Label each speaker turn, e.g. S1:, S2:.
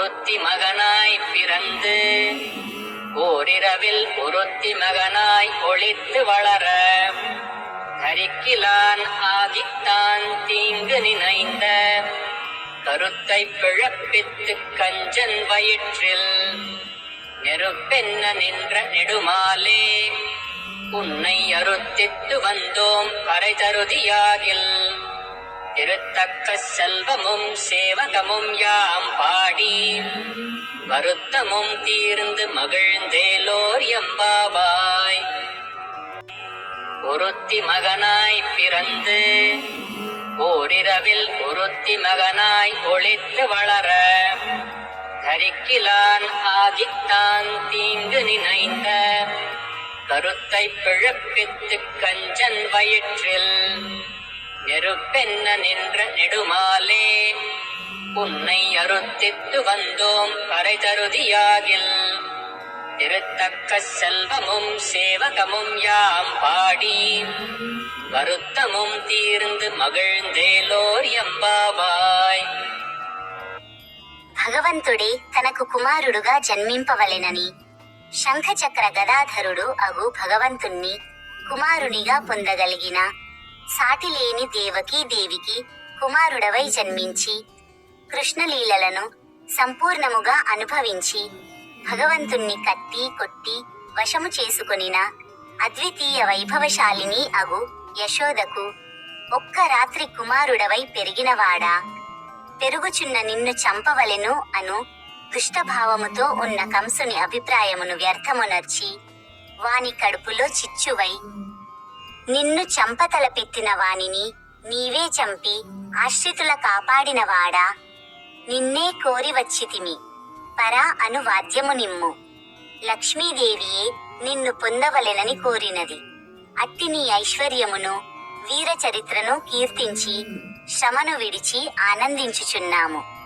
S1: ஒருத்தி மகனாய் பிறந்து ஓரிரவில் ஒருத்தி மகனாய் ஒளித்து வளர கரிக்கிலான் ஆகித்தான் தீங்கு நினைந்த கருத்தை பிழப்பித்து கஞ்சன் வயிற்றில் நெருப்பென்ன நின்ற நெடுமாலே உன்னை அறுத்தித்து வந்தோம் கரை தருதியாகில் திருத்தக்க செல்வமும் சேவகமும் யாம் பாடி வருத்தமும் தீர்ந்து மகிழ்ந்தேலோர் எம்பாவாய். ஒருத்தி மகனாய் பிறந்து ஓரிரவில் ஒருத்தி மகனாய் ஒளித்து வளர கரிக்கிலான் ஆகித்தான் தீங்கு நினைந்த கருத்தை பிழப்பித்து கஞ்சன் வயிற்றில் நெருப்பென்ன நின்ற நெடுமாலே. உன்னை அருத்தித்து வந்தோம் பறை தருதியாகில் திருத்தக்க செல்வமும் சேவகமும் யாம் பாடி வருத்தமும் தீர்ந்து மகிழ்ந்தேலோர் எம்பாவாய்
S2: భగవంతుడే తనకు కుమారుడుగా జన్మింపవలెనని శంఖచక్ర గదాధరుడు అగు భగవంతుణ్ణి కుమారునిగా పొందగలిగిన సాటిలేని దేవకీ దేవికి కుమారుడవై జన్మించి కృష్ణలీలలను సంపూర్ణముగా అనుభవించి భగవంతుణ్ణి కట్టి కొట్టి వశము చేసుకొనిన అద్వితీయ వైభవశాలిని అగు యశోదకు ఒక్క రాత్రి కుమారుడవై పెరిగినవాడా. పెరుగుచున్న నిన్ను చంపవలెను అను దుష్టభావముతో ఉన్న కంసుని అభిప్రాయమును వ్యర్థమునర్చి వాని కడుపులో చిచ్చువై నిన్ను చంపతలపెత్తిన వానిని నీవే చంపి ఆశ్రితుల కాపాడినవాడా. నిన్నే కోరి వచ్చితిమి. పరా అను వాద్యము నిమ్ము. లక్ష్మీదేవియే నిన్ను పొందవలెనని కోరినది. అట్టి నీ ఐశ్వర్యమును వీర చరిత్రను కీర్తించి శ్రమను విడిచి ఆనందించుచున్నాము.